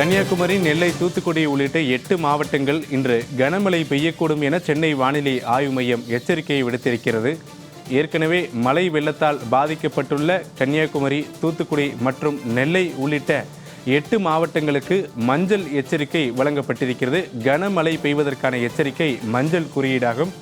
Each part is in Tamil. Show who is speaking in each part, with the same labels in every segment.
Speaker 1: கன்னியாகுமரி நெல்லை தூத்துக்குடி உள்ளிட்ட எட்டு மாவட்டங்கள் இன்று கனமழை பெய்யக்கூடும் என சென்னை வானிலை ஆய்வு மையம் எச்சரிக்கையை விடுத்திருக்கிறது ஏற்கனவே மழை வெள்ளத்தால் பாதிக்கப்பட்டுள்ள கன்னியாகுமரி தூத்துக்குடி மற்றும் நெல்லை உள்ளிட்ட எட்டு மாவட்டங்களுக்கு மஞ்சள் எச்சரிக்கை வழங்கப்பட்டிருக்கிறது கனமழை பெய்வதற்கான எச்சரிக்கை மஞ்சள் குறியீடாகும்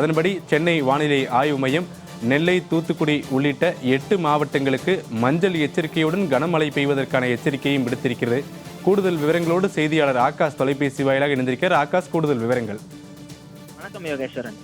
Speaker 1: அதன்படி சென்னை வானிலை ஆய்வு மையம் நெல்லை தூத்துக்குடி உள்ளிட்ட எட்டு மாவட்டங்களுக்கு மஞ்சள் எச்சரிக்கையுடன் கனமழை பெய்வதற்கான எச்சரிக்கையும் விடுத்திருக்கிறது கூடுதல் விவரங்களோடு செய்தியாளர் ஆகாஷ் தொலைபேசி வாயிலாக இணைந்திருக்கிறார் ஆகாஷ் கூடுதல் விவரங்கள்
Speaker 2: வணக்கம் யோகேஸ்வரன்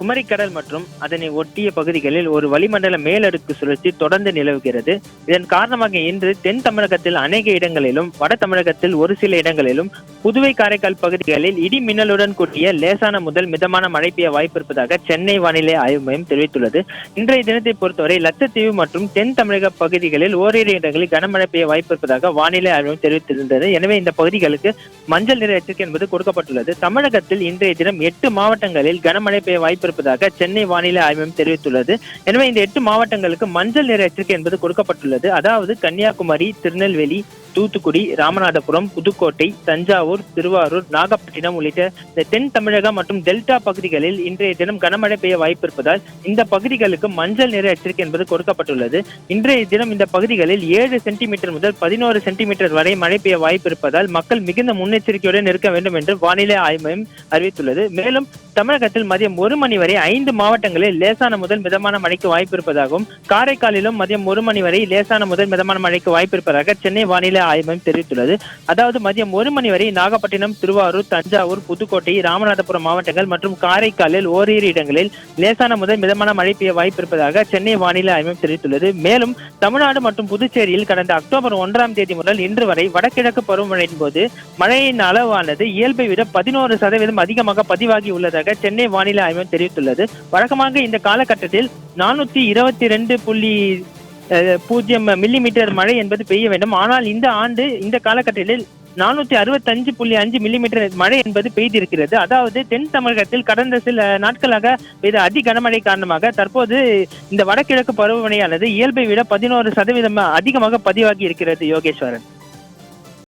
Speaker 2: குமரிக்கடல் மற்றும் அதனை ஒட்டிய பகுதிகளில் ஒரு வளிமண்டல மேலடுக்கு சுழற்சி தொடர்ந்து நிலவுகிறது இதன் காரணமாக இன்று தென் தமிழகத்தில் அநேக இடங்களிலும் வட தமிழகத்தில் ஒரு சில இடங்களிலும் புதுவை காரைக்கால் பகுதிகளில் இடி மின்னலுடன் கூடிய லேசான முதல் மிதமான மழை பெய்ய வாய்ப்பு இருப்பதாக சென்னை வானிலை ஆய்வு மையம் தெரிவித்துள்ளது இன்றைய தினத்தை பொறுத்தவரை லட்சத்தீவு மற்றும் தென் தமிழக பகுதிகளில் ஓரிரு இடங்களில் கனமழை பெய்ய வாய்ப்பு இருப்பதாக வானிலை ஆய்வு தெரிவித்திருந்தது எனவே இந்த பகுதிகளுக்கு மஞ்சள் நிற எச்சரிக்கை என்பது கொடுக்கப்பட்டுள்ளது தமிழகத்தில் இன்றைய தினம் எட்டு மாவட்டங்களில் கனமழை பெய்ய வாய்ப்பு கொடுத்திருப்பதாக சென்னை வானிலை ஆய்வு மையம் தெரிவித்துள்ளது எனவே இந்த எட்டு மாவட்டங்களுக்கு மஞ்சள் நிற எச்சரிக்கை என்பது கொடுக்கப்பட்டுள்ளது அதாவது கன்னியாகுமரி திருநெல்வேலி தூத்துக்குடி ராமநாதபுரம் புதுக்கோட்டை தஞ்சாவூர் திருவாரூர் நாகப்பட்டினம் உள்ளிட்ட இந்த தென் தமிழகம் மற்றும் டெல்டா பகுதிகளில் இன்றைய தினம் கனமழை பெய்ய வாய்ப்பு இருப்பதால் இந்த பகுதிகளுக்கு மஞ்சள் நிற எச்சரிக்கை என்பது கொடுக்கப்பட்டுள்ளது இன்றைய தினம் இந்த பகுதிகளில் ஏழு சென்டிமீட்டர் முதல் பதினோரு சென்டிமீட்டர் வரை மழை பெய்ய வாய்ப்பு இருப்பதால் மக்கள் மிகுந்த முன்னெச்சரிக்கையுடன் இருக்க வேண்டும் என்று வானிலை ஆய்வு மையம் அறிவித்துள்ளது மேலும் தமிழகத்தில் மதியம் ஒரு மணி வரை ஐந்து மாவட்டங்களில் லேசான முதல் மிதமான மழைக்கு வாய்ப்பு இருப்பதாகவும் காரைக்காலிலும் மதியம் ஒரு மணி வரை லேசான முதல் மிதமான மழைக்கு வாய்ப்பு இருப்பதாக சென்னை வானிலை வானிலை ஆய்வு மையம் தெரிவித்துள்ளது அதாவது மதியம் ஒரு மணி வரை நாகப்பட்டினம் திருவாரூர் தஞ்சாவூர் புதுக்கோட்டை ராமநாதபுரம் மாவட்டங்கள் மற்றும் காரைக்காலில் ஓரிரு இடங்களில் லேசான முதல் மிதமான மழை பெய்ய வாய்ப்பு இருப்பதாக சென்னை வானிலை ஆய்வு தெரிவித்துள்ளது மேலும் தமிழ்நாடு மற்றும் புதுச்சேரியில் கடந்த அக்டோபர் ஒன்றாம் தேதி முதல் இன்று வரை வடகிழக்கு பருவமழையின் போது மழையின் அளவானது இயல்பை விட பதினோரு சதவீதம் அதிகமாக பதிவாகி உள்ளதாக சென்னை வானிலை ஆய்வு தெரிவித்துள்ளது வழக்கமாக இந்த காலகட்டத்தில் நானூத்தி இருபத்தி ரெண்டு புள்ளி பூஜ்ஜியம் மில்லிமீட்டர் மழை என்பது பெய்ய வேண்டும் ஆனால் இந்த ஆண்டு இந்த காலகட்டத்தில் நானூத்தி அறுபத்தி அஞ்சு புள்ளி அஞ்சு மில்லிமீட்டர் மழை என்பது பெய்திருக்கிறது அதாவது தென் தமிழகத்தில் கடந்த சில நாட்களாக பெய்த அதி கனமழை காரணமாக தற்போது இந்த வடகிழக்கு பருவமழையானது இயல்பை விட பதினோரு சதவீதம் அதிகமாக பதிவாகி இருக்கிறது யோகேஸ்வரன்